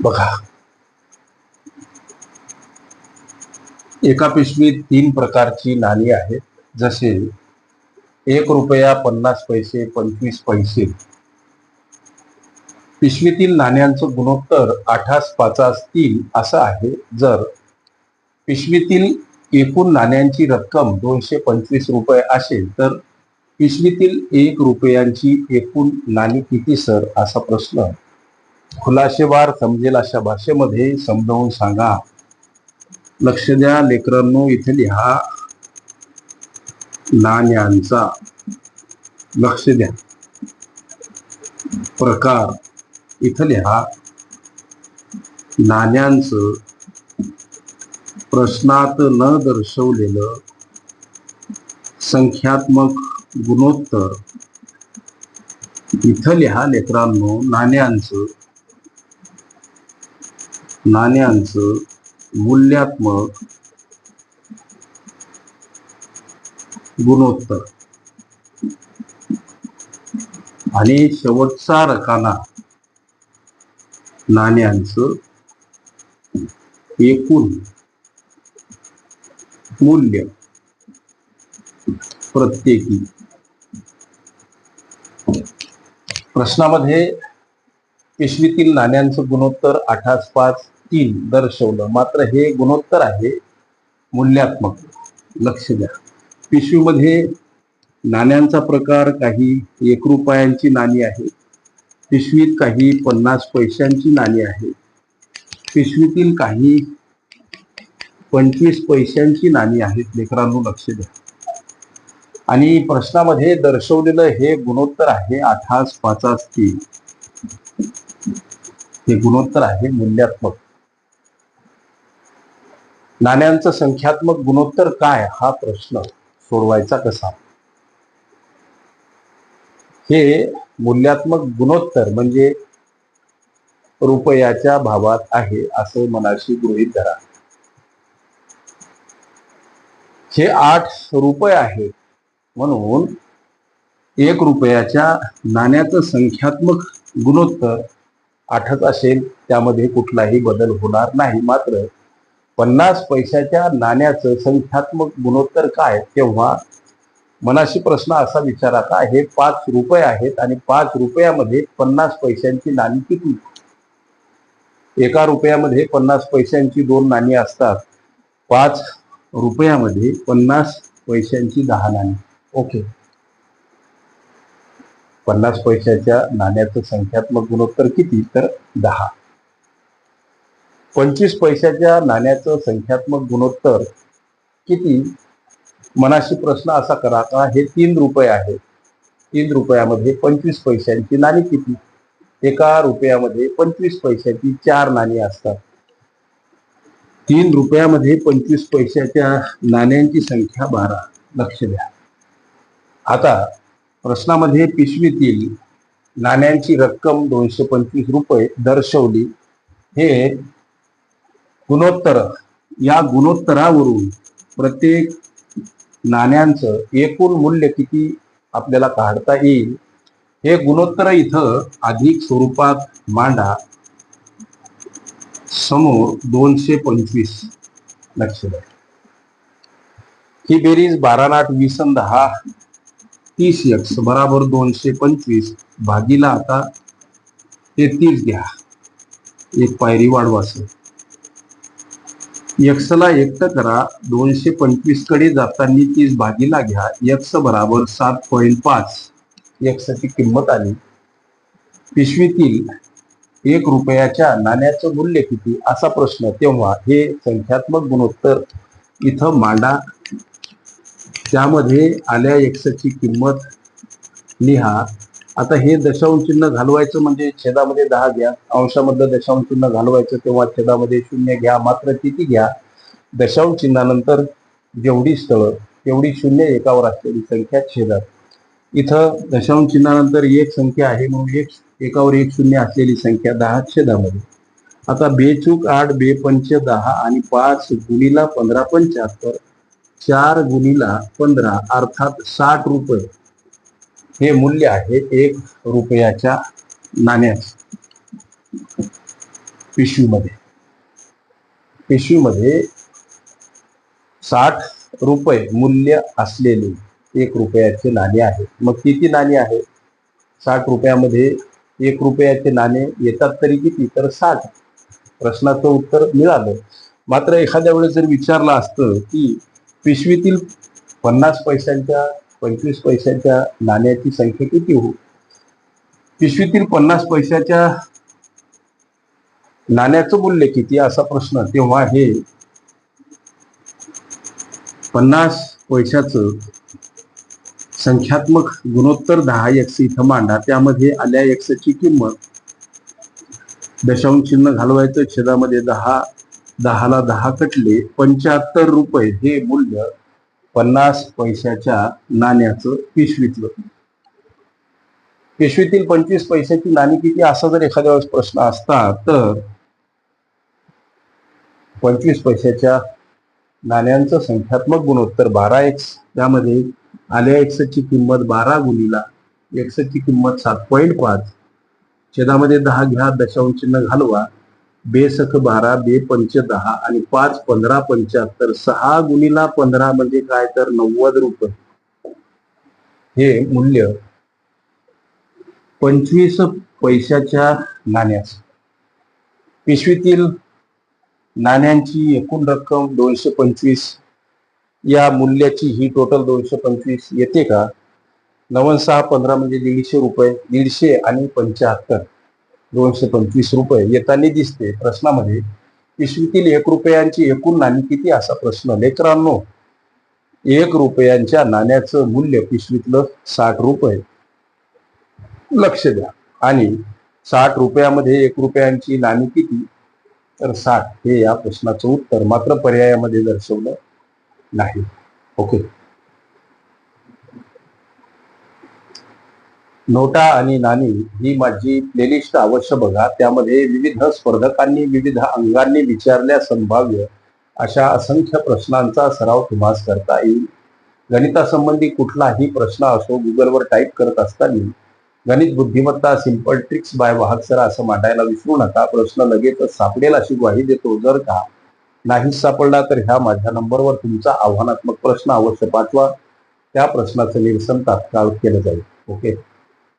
बघा. एका पिशवीत तीन प्रकारची नाणी आहेत. जसे एक रुपया पन्नास पैसे पंचवीस पैसे. पिशवीतील नाण्यांचं गुणोत्तर आठास पाचास तीन असं आहे. जर पिशवीतील एकूण नाण्यांची रक्कम दोनशे पंचवीस रुपये असेल तर पिशवीतील एक रुपयांची एकूण नाणी किती सर? असा प्रश्न. खुलाशेवार समजेल अशा भाषेमध्ये समजावून सांगा. लक्ष द्या लेकरांनो इथे लिहा. नाण्यांचा. लक्ष द्या. प्रकार. इथं लिहा. नाण्यांचं. प्रश्नात न दर्शवलेलं. संख्यात्मक गुणोत्तर. इथं लिहा लेकरांनो नाण्यांचं. नाण्यांचं मूल्यात्मक गुणोत्तर. आणि शेवटचा रकाना नाण्यांचं एकूण मूल्य प्रत्येकी. प्रश्नामध्ये पिशवीतील नाण्यांचं गुणोत्तर आठास पाच तीन दर्शवलं. मात्र हे गुणोत्तर आहे. मूल्यात्मक. लक्ष द्या. पिशवीमध्ये नाण्यांचा प्रकार काही एक रुपयांची नाणी आहे पिशवीत काही पन्नास पैशांची नाणी आहे पिशवीतील काही पंचवीस पैशांची नाणी आहेत. लेकरांनो लक्ष द्या. आणि प्रश्नामध्ये दर्शवलेलं हे गुणोत्तर आहे आठास पाचास तीन. हे गुणोत्तर आहे मूल्यात्मक. नाण्यांचं संख्यात्मक गुणोत्तर काय हा प्रश्न सोडवायचा कसा? हे मूल्यात्मक गुणोत्तर म्हणजे रुपयाच्या भावात आहे असं मनाशी गृहीत धरा. हे आठ रुपये आहेत म्हणून एक रुपयाच्या नाण्याचं संख्यात्मक गुणोत्तर आठच असेल त्यामध्ये कुठलाही बदल होणार नाही. मात्र पन्नास पैशाच्या नाण्याचं संख्यात्मक गुणोत्तर काय तेव्हा मनाशी प्रश्न असा विचाराता हे पाच रुपये आहेत आणि पाच रुपयामध्ये पन्नास पैशांची नाणी किती? एका रुपयामध्ये पन्नास पैशांची दोन नाणी असतात. पाच रुपयामध्ये पन्नास पैशांची दहा नाणी. ओके. पन्नास पैशाच्या नाण्याचं संख्यात्मक गुणोत्तर किती? तर दहा. पंचवीस पैशाच्या नाण्याचं संख्यात्मक गुणोत्तर किती? मनाशी प्रश्न असा करा का हे तीन रुपये आहेत तीन रुपयामध्ये पंचवीस पैशांची नाणी किती? एका रुपयामध्ये पंचवीस पैशाची चार नाणी असतात. तीन रुपयामध्ये पंचवीस पैशाच्या नाण्यांची संख्या बारा. लक्ष द्या. आता प्रश्नामध्ये पिशवीतील नाण्यांची रक्कम दोनशे पंचवीस रुपये दर्शवली. हे गुणोत्तर. या गुणोत्तरावरून प्रत्येक नाण्यांचं एकूण मूल्य किती आपल्याला काढता येईल? हे गुणोत्तर इथं अधिक स्वरूपात मांडा. समोर दोनशे पंचवीस. लक्ष द्या. ही बेरीज बारा नाट वीस दहा. तीस यक्ष बराबर दोनशे पंचवीस भागीला आता ते तीस घ्या. एक पायरी वाढवा यक्षला एकट करा. दोनशे पंचवीसकडे जाताना तीस भागीला घ्या. यक्स बराबर सात पॉईंट पाच. यक्सची किंमत आली. पिशवीतील एक रुपयाच्या नाण्याचं मूल्य किती? असा प्रश्न. तेव्हा हे संख्यात्मक गुणोत्तर इथं मांडा. त्यामध्ये आल्या एक्सची किंमत लिहा. आता हे दशांश चिन्ह घालवायचं म्हणजे छेदामध्ये दहा घ्या अंशामधलं दशांश चिन्ह घालवायचं तेव्हा छेदामध्ये शून्य घ्या मात्र किती घ्या? दशांश चिन्हानंतर जेवढी स्थळं तेवढी शून्य एकावर असलेली संख्या छेदात. इथं दशांश चिन्हानंतर एक संख्या आहे म्हणून एक एकावर एक शून्य असलेली संख्या दहा छेदामध्ये. आता बेचूक आठ बे पंच दहा आणि पाच गुणीला पंधरा पंच्याहत्तर चार गुणीला पंधरा अर्थात साठ रुपये. हे मूल्य आहे एक रुपयाच्या नाण्यास पिशवीमध्ये. पिशवीमध्ये साठ रुपये मूल्य असलेले एक रुपयाचे नाणे आहे मग किती नाणे आहे साठ रुपयामध्ये एक रुपयाचे नाणे येतात तरी किती? तर साठ. प्रश्नाचं उत्तर मिळालं. मात्र एखाद्या वेळेस जर विचारलं असतं की पिशवीतील पन्नास पैशांच्या पंचवीस पैशाच्या नाण्याची संख्या किती हो पिशवीतील पन्नास पैशाच्या नाण्याचं मूल्य किती? असा प्रश्न. तेव्हा हे पन्नास पैशाचं संख्यात्मक गुणोत्तर दहा एक्स इथं मांडा. त्यामध्ये आल्या एक्सची किंमत दशांश चिन्ह घालवायचं छेदामध्ये दहा दहाला दहा कटले पंच्याहत्तर रुपये हे मूल्य पन्नास पैशाच्या नाण्याचं पिशवीतलं पिशवीतील पंचवीस पैशाची नाणी किती? असा जर एखाद्या वेळेस प्रश्न असता तर पंचवीस पैशाच्या नाण्यांचं संख्यात्मक गुणोत्तर बारा एक्स त्यामध्ये आल्या एक्सची किंमत बारा गुणीला एक्सची किंमत सात पॉईंट पाच. छेदामध्ये दहा घ्या दशांश चिन्ह घालवा. बे सख बारा बे पंच दहा आणि पाच पंधरा पंच्याहत्तर. सहा गुणीला पंधरा म्हणजे काय तर नव्वद रुपये. हे मूल्य पंचवीस पैशाच्या नाण्यास पिशवीतील नाण्यांची एकूण रक्कम दोनशे पंचवीस. या मूल्याची ही टोटल दोनशे पंचवीस. येते का? नव्वद सहा पंधरा म्हणजे दीडशे रुपये दीडशे आणि पंच्याहत्तर. दोनशे पंचवीस रुपये येताना दिसते. प्रश्नामध्ये पिशवीतील एक रुपयांची एकूण नाणी किती? असा प्रश्न. लेकरांनो एक रुपयांच्या नाण्याचं मूल्य पिशवीतलं साठ रुपये. लक्ष द्या. आणि साठ रुपयामध्ये एक रुपयांची नाणी किती? तर साठ हे या प्रश्नाचं उत्तर मात्र पर्यायामध्ये दर्शवलं नाही. ओके. नोटा आणि नाणी ही माझी प्लेलिस्ट अवश्य बघा. त्यामध्ये विविध स्पर्धकांनी विविध अंगांनी विचारल्या संभाव्य अशा असंख्य प्रश्नांचा सराव तुम्हास करता येईल. गणितासंबंधी कुठलाही प्रश्न असो गुगलवर टाईप करत असताना गणित बुद्धिमत्ता simple tricks by Wahak sir असं मांडायला विसरू नका. प्रश्न लगेचच सापडेल अशी ग्वाही देतो. जर का नाही सापडला तर ह्या माझ्या नंबरवर तुमचा आव्हानात्मक प्रश्न अवश्य पाठवा. त्या प्रश्नाचं निरसन तात्काळ केलं जाईल. ओके?